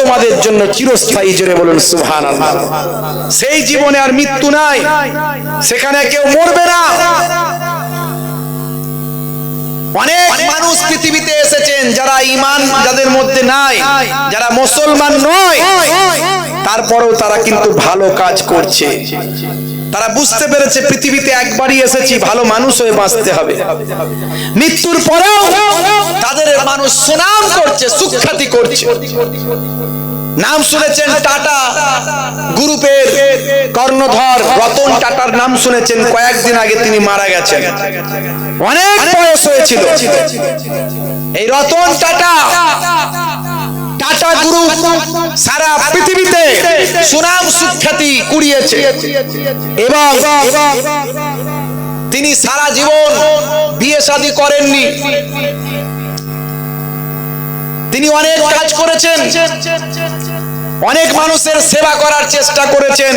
তোমাদের জন্য চিরস্থায়ী সেই জীবনে আর মৃত্যু নাই, সেখানে কেউ মরবে না। অনেক মানুষ পৃথিবীতে এসেছেন যারা ইমান যাদের মধ্যে নাই, যারা মুসলমান নয়, তারপরেও তারা কিন্তু ভালো কাজ করছে। তারা বুঝতে পেরেছে পৃথিবীতে একবারই এসেছি, ভালো মানুষ হয়ে বাঁচতে হবে। মৃত্যুর পরেও তাদের মানুষ সুনাম করছে, সুখ্যাতি করছে। নাম শুনেছেন টাটা গ্রুপের কর্ণধর, রতন টাটার নাম শুনেছেন, কয়েকদিন আগে তিনি মারা গেছেন। অনেক বয়স হয়েছিল। এই রতন টাটা টাটা গ্রুপ সারা পৃথিবীতে সুনাম সুখ্যাতি কুড়িয়েছে। এবং তিনি সারা জীবন বিয়ে শাদী করেননি। তিনি অনেক কাজ করেছেন। অনেক মানুষের সেবা করার চেষ্টা করেছেন।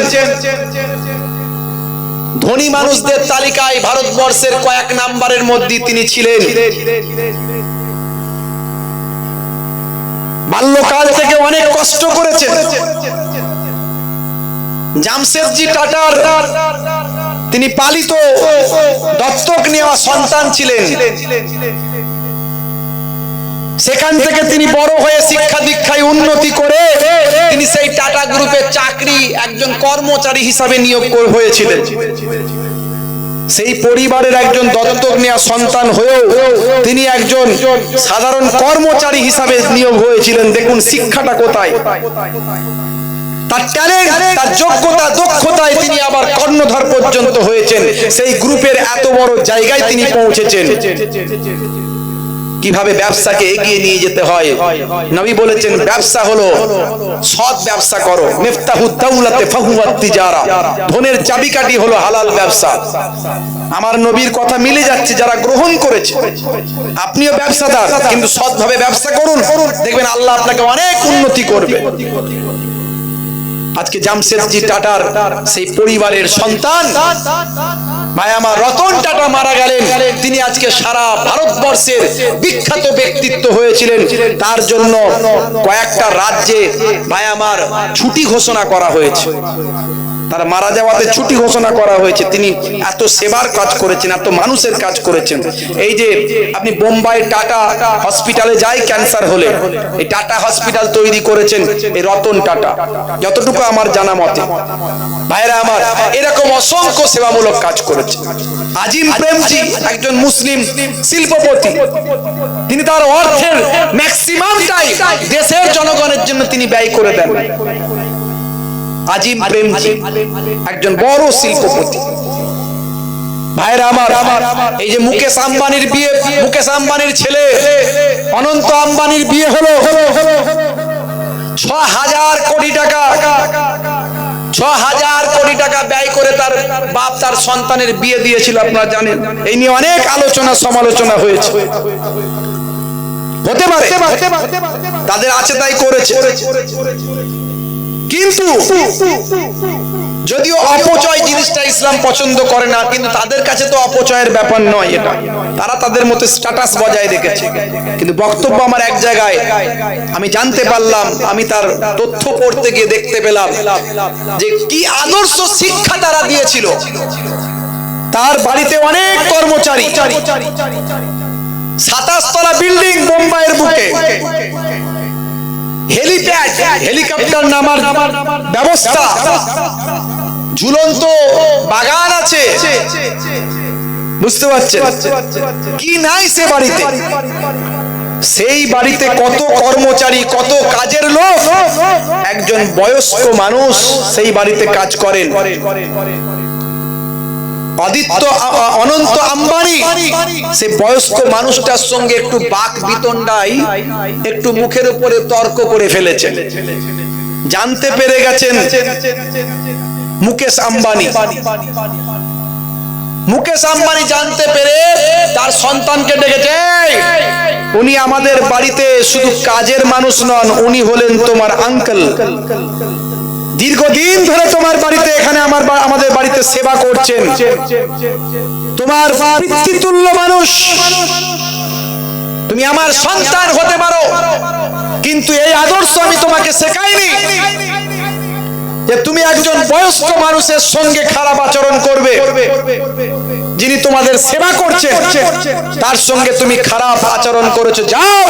ধনী মানুষদের তালিকায় ভারতবর্ষের কয়েক নাম্বারের মধ্যে তিনি ছিলেন। বাল্যকাল থেকে অনেক কষ্ট করেছেন। জামশেদজি টাটার তিনি পালিত দত্তক নেওয়া সন্তান ছিলেন। সেখান থেকে তিনি বড় হয়ে শিক্ষা দীক্ষায় উন্নতি করে তিনি সেই টাটা গ্রুপের চাকরি একজন কর্মচারী হিসাবে নিয়োগ হয়েছিলেন। সেই পরিবারের একজন দত্তক নেওয়া সন্তান হয়েও তিনি একজন সাধারণ কর্মচারী হিসাবে নিয়োগ হয়েছিলেন। দেখুন, শিক্ষাটা কোথায়? তার যোগ্যতা, দক্ষতায় তিনি আবার কর্ণধর পর্যন্ত হয়েছেন। সেই গ্রুপের এত বড় জায়গায় তিনি পৌঁছেছেন। কীভাবে ব্যবসাকে এগিয়ে নিয়ে যেতে হয়? নবী বলেছেন ব্যবসা হলো সৎ ব্যবসা করো। মিফতাহু দাউলাতে ফাহুয়াত তিজারা। ধনের চাবিকাঠি হলো হালাল ব্যবসা। আমার নবীর কথা মিলে যাচ্ছে যারা গ্রহণ করেছে। আপনিও ব্যবসাদার কিন্তু সৎভাবে ব্যবসা করুন। দেখবেন আল্লাহ আপনাকে অনেক উন্নতি করবে। আজকে জামশেদজি টাটার সেই পরিবারের সন্তান। ভাই, আমার রতন টাটা মারা গেলেন। তিনি আজকে সারা ভারতবর্ষের বিখ্যাত ব্যক্তিত্ব হয়েছিলেন। তার জন্য কয়েকটা রাজ্যে, ভাই, আমার ছুটি ঘোষণা করা হয়েছে। তার মারা যাওয়াতে ছুটি ঘোষণা করা হয়েছে। তিনি এত সেবার কাজ করেছেন, এত মানুষের কাজ করেছেন। এই যে আপনি বোম্বাই টাটা হসপিটালে যাই ক্যান্সার হলে, এই টাটা হসপিটাল তৈরি করেছেন এই রতন টাটা। যতটুকু আমার জানা মতে ভাইরা আমার, এরকম অসংখ্য সেবামূলক কাজ করেছে আজিম প্রেমজি একজন মুসলিম শিল্পপতি। তিনি তার অর্থের ম্যাক্সিমামটাই দেশের জনগণের জন্য তিনি ব্যয় করে দেন। আজিম প্রেমজি একজন বড় শিল্পপতি। ভাইরা আমার, এই যে মুকেশ আম্বানির বিয়ে, মুকেশ আম্বানির ছেলে, অনন্ত আম্বানির বিয়ে হলো ছ হাজার কোটি টাকা। ছ হাজার কোটি টাকা ব্যয় করে তার বাপ তার সন্তানের বিয়ে দিয়েছিল, আপনারা জানেন। এই নিয়ে অনেক আলোচনা, সমালোচনা হয়েছে। হতে পারে। তাদের আছে তাই করেছে। কিন্তু যদিও অপচয় জিনিসটা ইসলাম পছন্দ করে না, কিন্তু তাদের কাছে তো অপচয়ের ব্যাপার নয় এটা। তারা তাদের মতো স্ট্যাটাস বজায় রেখেছে। কিন্তু বক্তব্য আমার এক জায়গায়, আমি জানতে পারলাম, আমি তার তথ্য পড়তে গিয়ে দেখতে পেলাম যে কি আদর্শ শিক্ষা তারা দিয়েছিল। তার বাড়িতে অনেক কর্মচারী সাতাশ তলা বিল্ডিং বোম্বাইয়ের বুকে। হেলিকপ্টার নামার ব্যবস্থা, ঝুলন্ত বাগান আছে। বুঝতে পারছেন? কি নাই সে বাড়িতে? সেই বাড়িতে কত কর্মচারী, কত কাজের লোক। একজন বয়স্ক মানুষ সেই বাড়িতে কাজ করেন। আদিত্য অনন্ত আম্বানি। সে বয়স্ক মানুষটার সঙ্গে একটু বাক বিতণ্ডাই একটু মুখের উপরে তর্ক করে ফেলেছে। জানতে পেরে গেছেন মুকেশ আম্বানি। মুকেশ আম্বানি জানতে পেরে তার সন্তানকে ডেকেছে "এই, উনি আমাদের বাড়িতে শুধু কাজের মানুষ নন উনি হলেন তোমার আঙ্কেল দীর্ঘদিন ধরে তোমার বাড়িতে এখানে আমার আমাদের বাড়িতে সেবা করছেন। তোমার পিতৃতুল্য মানুষ। তুমি আমার সন্তান হতে পারো, কিন্তু এই আদর্শ আমি তোমাকে শেখাইনি যে তুমি একজন বয়স্ক মানুষের সঙ্গে খারাপ আচরণ করবে। যিনি তোমাদের সেবা করছে তার সঙ্গে তুমি খারাপ আচরণ করেছ। যাও!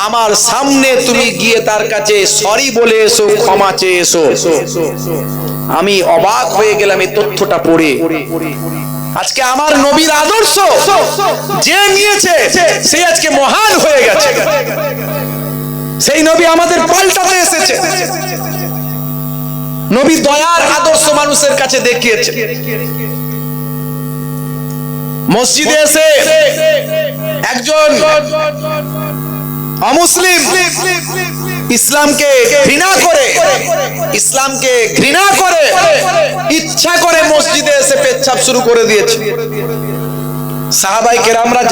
আমার সামনে তুমি গিয়ে তার কাছে সরি বলে এসো ক্ষমা চেয়ে এসো। আমি অবাক হয়ে গেলাম এই তথ্যটা পড়ে। আজকে আমার নবীর আদর্শ যে নিয়েছে সে আজকে মহান হয়ে গেছে। সেই নবী আমাদের পাল্টাতে এসেছে। নবী দয়ার আদর্শ মানুষের কাছে দেখিয়েছে। মসজিদে এসে একজন অমুসলিম ইসলামকে ঘৃণা করে, ইসলামকে ঘৃণা করে, ইচ্ছা করে মসজিদে এসে পেচ্ছাপ শুরু করে দিয়েছে।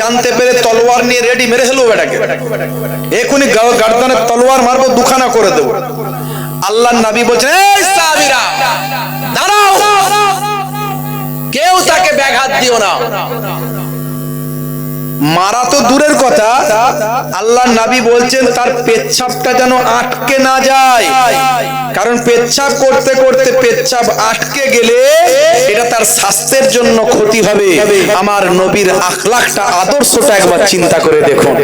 জানতে পেরে তলোয়ার নিয়ে রেডি মেরে তলোয়ার মারবো, দুখানা করে দেবো। আল্লাহ নবী বলছেন কেউ তাকে ব্যাঘাত দিও না। মারা তো দূরের কথা। আল্লাহ নাবি বলছেন, তার পেচ্ছাপটা যেন আটকে না যায়। কারণ পেচ্ছাপ করতে করতে পেচ্ছাপ আটকে গেলে এটা তার স্বাস্থ্যের জন্য ক্ষতি হবে। আমার নবীর আখলাখটা, আদর্শটা একবার চিন্তা করে দেখুন।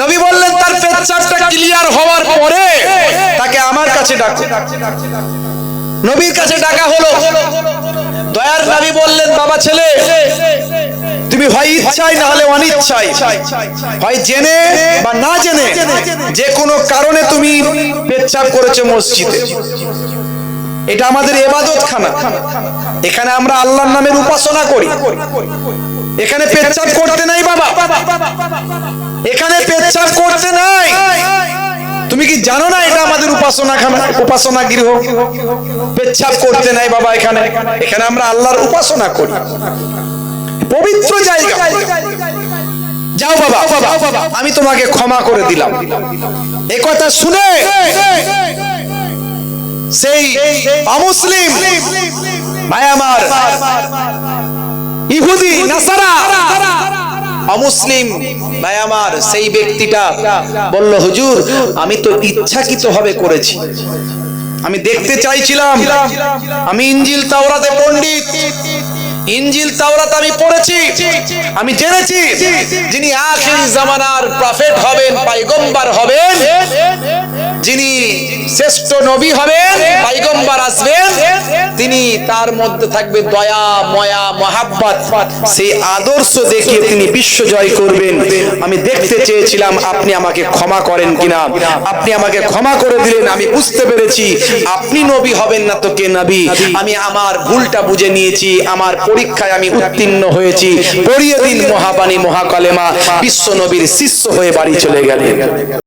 নবী বললেন, তার পেচ্ছাপটা ক্লিয়ার হওয়ার পরে তাকে আমার কাছে ডাকো। নবীর কাছে ডাকা হলো। দয়ার নবী বললেন, বাবা ছেলে, তুমি হয় ইচ্ছাই না হলে অনিচ্ছাই হয় জেনে বা না জেনে, যে কোনো কারণে তুমি পেচ্ছাপ করেছ মসজিদে। এটা আমাদের এবাদত খানা এখানে আমরা আল্লাহর নামের উপাসনা করি। এখানে পেচ্ছাপ করতে নাই, বাবা। এখানে পেচ্ছাপ করতে নাই। তুমি কি জানো না এটা আমাদের উপাসনা উপাসনা গৃহ পেচ্ছাপ করতে নাই বাবা এখানে। এখানে আমরা আল্লাহর উপাসনা করি। পবিত্র জায়গা। যাও বাবা আমি তোমাকে ক্ষমা করে দিলাম। এ কথা শুনে সেই অমুসলিম ভাই আমার ইহুদি, নাসারা অমুসলিম, ভাই আমার, সেই ব্যক্তিটা বলল, হুজুর, আমি তো ইচ্ছাকৃত ভাবে করেছি। আমি দেখতে চাইছিলাম, আমি ইঞ্জিল তাওরাতে পণ্ডিত। ইঞ্জিল তাওরাত আমি পড়েছি, আমি জেনেছি যিনি আখিরি জামানার প্রফেট হবেন পাইগম্বার হবেন। যিনি শ্রেষ্ঠ নবী হবেন পাইগম্বার আসবেন তিনি তার মধ্যে থাকবে দয়া ময়া মহাব্বত। সেই আদর্শ দেখিয়ে তিনি বিশ্ব জয় করবেন। আমি দেখতে চেয়েছিলাম আপনি আমাকে ক্ষমা করেন কিনা। আপনি আমাকে ক্ষমা করে দিলেন আমি বুঝতে পেরেছি। আপনি নবী হবেন না তো কে নবী? আমি আমার ভুলটা বুঝে নিয়েছি আমার পরীক্ষায় আমি উত্তীর্ণ হয়েছি। পড়িয়ে দিন মহাবাণী মহাকালেমা। বিশ্ব নবীর শিষ্য হয়ে বাড়ি চলে গেলেন।